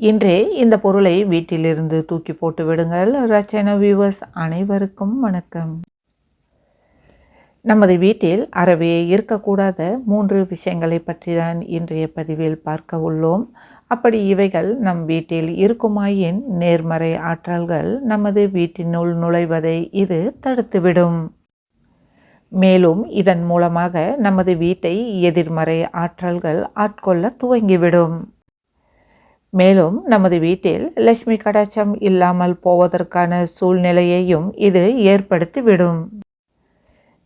இன்றே இந்த பொருளை வீட்டிலிருந்து தூக்கி போட்டு விடுங்கள். ரச்சன வியூவர்ஸ் அனைவருக்கும் வணக்கம். நமது வீட்டில் அறவே இருக்கக்கூடாத மூன்று விஷயங்களை பற்றி தான் இன்றைய பதிவில் பார்க்க உள்ளோம். அப்படி இவைகள் நம் வீட்டில் இருக்குமாயின் நேர்மறை ஆற்றல்கள் நமது வீட்டினுள் நுழைவதை இது தடுத்துவிடும். மேலும் இதன் மூலமாக நமது வீட்டை எதிர்மறை ஆற்றல்கள் ஆட்கொள்ள துவங்கிவிடும். மேலும் நமது வீட்டில் லட்சுமி கடாட்சம் இல்லாமல் போவதற்கான சூழ்நிலையையும் இது ஏற்படுத்திவிடும்.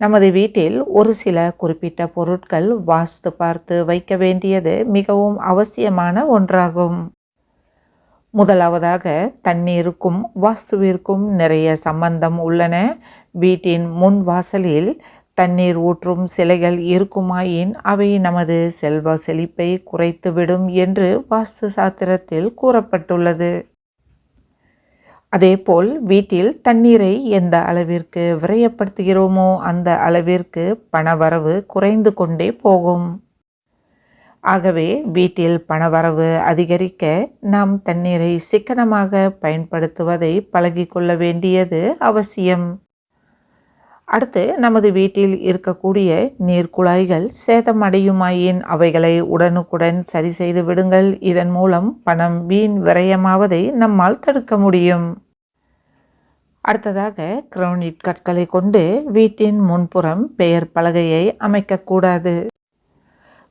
நமது வீட்டில் ஒரு சில குறிப்பிட்ட பொருட்கள் வாஸ்து பார்த்து வைக்க வேண்டியது மிகவும் அவசியமான ஒன்றாகும். முதலாவதாக தண்ணீருக்கும் வாஸ்துவிற்கும் நிறைய சம்பந்தம் உள்ளன. வீட்டின் முன் வாசலில் தண்ணீர் ஊற்றும் சிலைகள் இருக்குமாயின் அவை நமது செல்வ செழிப்பை குறைத்துவிடும் என்று வாஸ்து சாத்திரத்தில் கூறப்பட்டுள்ளது. அதேபோல் வீட்டில் தண்ணீரை எந்த அளவிற்கு விரயப்படுத்துகிறோமோ அந்த அளவிற்கு பணவரவு குறைந்து கொண்டே போகும். ஆகவே வீட்டில் பணவரவு அதிகரிக்க நாம் தண்ணீரை சிக்கனமாக பயன்படுத்துவதை பழகிக்கொள்ள வேண்டியது அவசியம். அடுத்து நமது வீட்டில் இருக்கக்கூடிய நீர்க்குழாய்கள் சேதமடையுமாயின் அவைகளை உடனுக்குடன் சரி செய்து விடுங்கள். இதன் மூலம் பணம் வீண் விரயமாவதை நம்மால் தடுக்க முடியும். அடுத்ததாக கிரௌனிட் கற்களை கொண்டு வீட்டின் முன்புறம் பெயர் பலகையை அமைக்கக்கூடாது.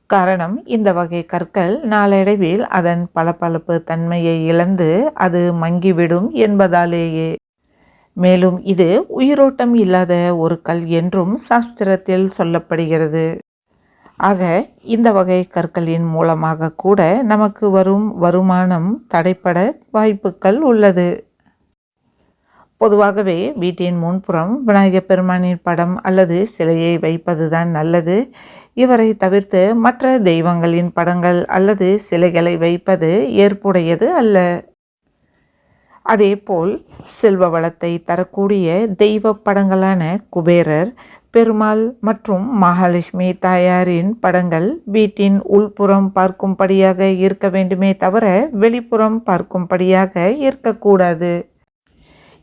காரணம் இந்த வகை கற்கள் நாளடைவில் அதன் பளபளப்பு தன்மையை இழந்து அது மங்கிவிடும் என்பதாலேயே. மேலும் இது உயிரோட்டம் இல்லாத ஒரு கல் என்றும் சாஸ்திரத்தில் சொல்லப்படுகிறது. ஆக இந்த வகை கற்களின் மூலமாக கூட நமக்கு வரும் வருமானம் தடைப்பட வாய்ப்புகள் உள்ளது. பொதுவாகவே வீட்டின் முன்புறம் விநாயகப் பெருமானின் படம் அல்லது சிலையை வைப்பதுதான் நல்லது. இவரை தவிர்த்து மற்ற தெய்வங்களின் படங்கள் அல்லது சிலைகளை வைப்பது ஏற்புடையது அல்ல. அதேபோல் செல்வ வளத்தை தரக்கூடிய தெய்வ படங்களான குபேரர் பெருமாள் மற்றும் மகாலட்சுமி தாயாரின் படங்கள் வீட்டின் உள்புறம் பார்க்கும்படியாக இருக்க வேண்டுமே தவிர வெளிப்புறம் பார்க்கும்படியாக இருக்கக்கூடாது.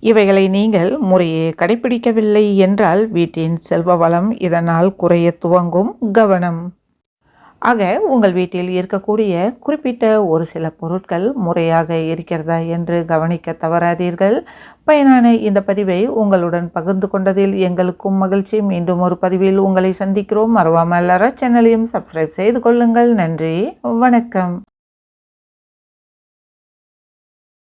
இவைகளை நீங்கள் முறையே கடைபிடிக்கவில்லை என்றால் வீட்டின் செல்வ வளம் இதனால் குறைய துவங்கும் கவனம். ஆக உங்கள் வீட்டில் இருக்கக்கூடிய குறிப்பிட்ட ஒரு சில பொருட்கள் முறையாக இருக்கிறதா என்று கவனிக்க தவறாதீர்கள். பயனான இந்த பதிவை உங்களுடன் பகிர்ந்து கொண்டதில் எங்களுக்கும் மகிழ்ச்சி. மீண்டும் ஒரு பதிவில் உங்களை சந்திக்கிறோம். மறவாமல் சேனலையும் சப்ஸ்கிரைப் செய்து கொள்ளுங்கள். நன்றி. வணக்கம்.